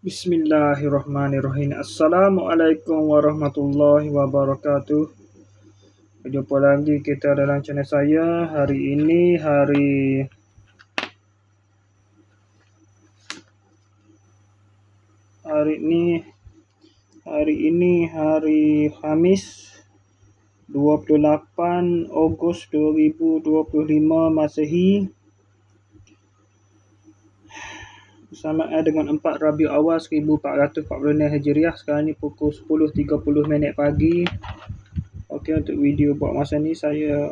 Bismillahirrahmanirrahim. Assalamualaikum warahmatullahi wabarakatuh. Berjumpa lagi kita dalam channel saya. Hari ini hari hari ini hari ini hari Khamis 28 Ogos 2025 Masehi bersamaan dengan 4 Rabiul Awal 1446 Hijriah. Sekarang ni pukul 10.30 minit pagi. Okey, untuk video buat masa ni saya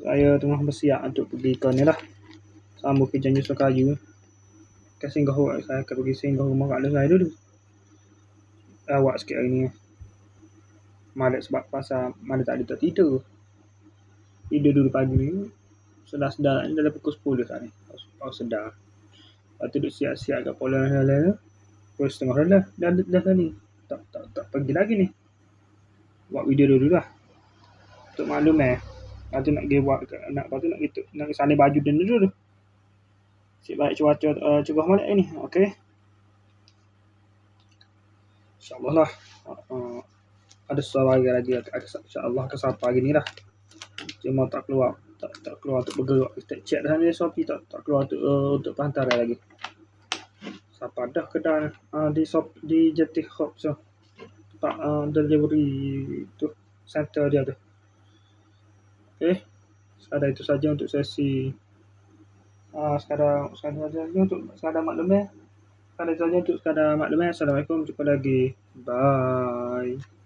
saya tengah bersiap untuk pergi ke ni lah. Sambung kerja nyusun kayu. Ke singgah saya akan pergi singgah rumah kat saya dulu. Awak sikit hari ni. Malas sebab pasal mana tak ada tak tidur. Tidur dulu pagi ni. Sedar-sedar. Ni dalam pukul 10 saat ni. Oh sedar. Lepas tu duduk siap-siap kat pola lain-lain. Tu pukul setengah dah dah dah, ni tak, tak tak pergi lagi ni. Buat video dulu lah untuk maklum eh. Lepas tu nak pergi buat nak lepas tu nak gitu nak salin baju dan dulu. Tu si baik cuaca uh, cerah malam ni. Okey insyaallah lah. Uh, ada suara lagi lagi. Insyaallah ke siapa lagi ni lah. Cuma tak keluar tak tak keluar untuk bergerak. Kita check dah ni Shopee tak tak keluar untuk uh, untuk penghantaran lagi. Siapa dah kedai uh, di shop di Jetty Hub so tak uh, delivery tu center dia tu. Okey sekadar itu saja untuk sesi uh, sekadar sekadar saja untuk sekadar maklum ya sekadar saja untuk sekadar maklum ya assalamualaikum. Jumpa lagi. Bye